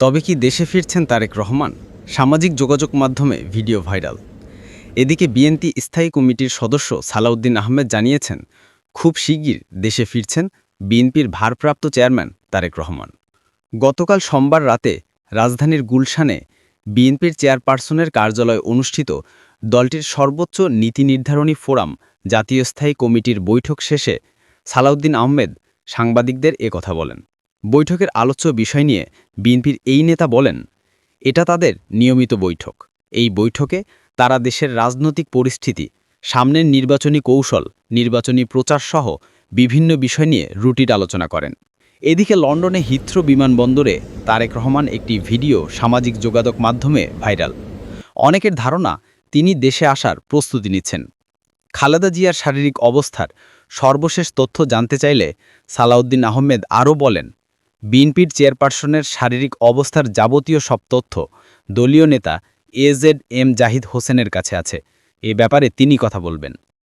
তবে কি দেশে ফিরছেন তারেক রহমান? সামাজিক যোগাযোগ মাধ্যমে ভিডিও ভাইরাল। এদিকে বিএনপি স্থায়ী কমিটির সদস্য সালাউদ্দিন আহমেদ জানিয়েছেন, খুব শিগগির দেশে ফিরছেন বিএনপির ভারপ্রাপ্ত চেয়ারম্যান তারেক রহমান। গতকাল সোমবার রাতে রাজধানীর গুলশানে বিএনপির চেয়ারপারসনের কার্যালয়ে অনুষ্ঠিত দলটির সর্বোচ্চ নীতি নির্ধারণী ফোরাম জাতীয় স্থায়ী কমিটির বৈঠক শেষে সালাউদ্দিন আহমেদ সাংবাদিকদের কথা বলেন। বৈঠকের আলোচ্য বিষয় নিয়ে বিএনপির এই নেতা বলেন, এটা তাদের নিয়মিত বৈঠক। এই বৈঠকে তারা দেশের রাজনৈতিক পরিস্থিতি, সামনের নির্বাচনী কৌশল, নির্বাচনী প্রচার সহ বিভিন্ন বিষয় নিয়ে রুটির আলোচনা করেন। এদিকে লন্ডনে হিথ্রো বিমানবন্দরে তারেক রহমান একটি ভিডিও সামাজিক যোগাযোগ মাধ্যমে ভাইরাল। অনেকের ধারণা, তিনি দেশে আসার প্রস্তুতি নিচ্ছেন। খালেদা জিয়ার শারীরিক অবস্থার সর্বশেষ তথ্য জানতে চাইলে সালাউদ্দিন আহমেদ আরও বলেন বিএনপির চেয়ারপারসনের শারীরিক অবস্থার যাবতীয় সব তথ্য দলীয় নেতা এজেড এম জাহিদ হোসেনের কাছে আছে। এ ব্যাপারে তিনি কথা বলবেন।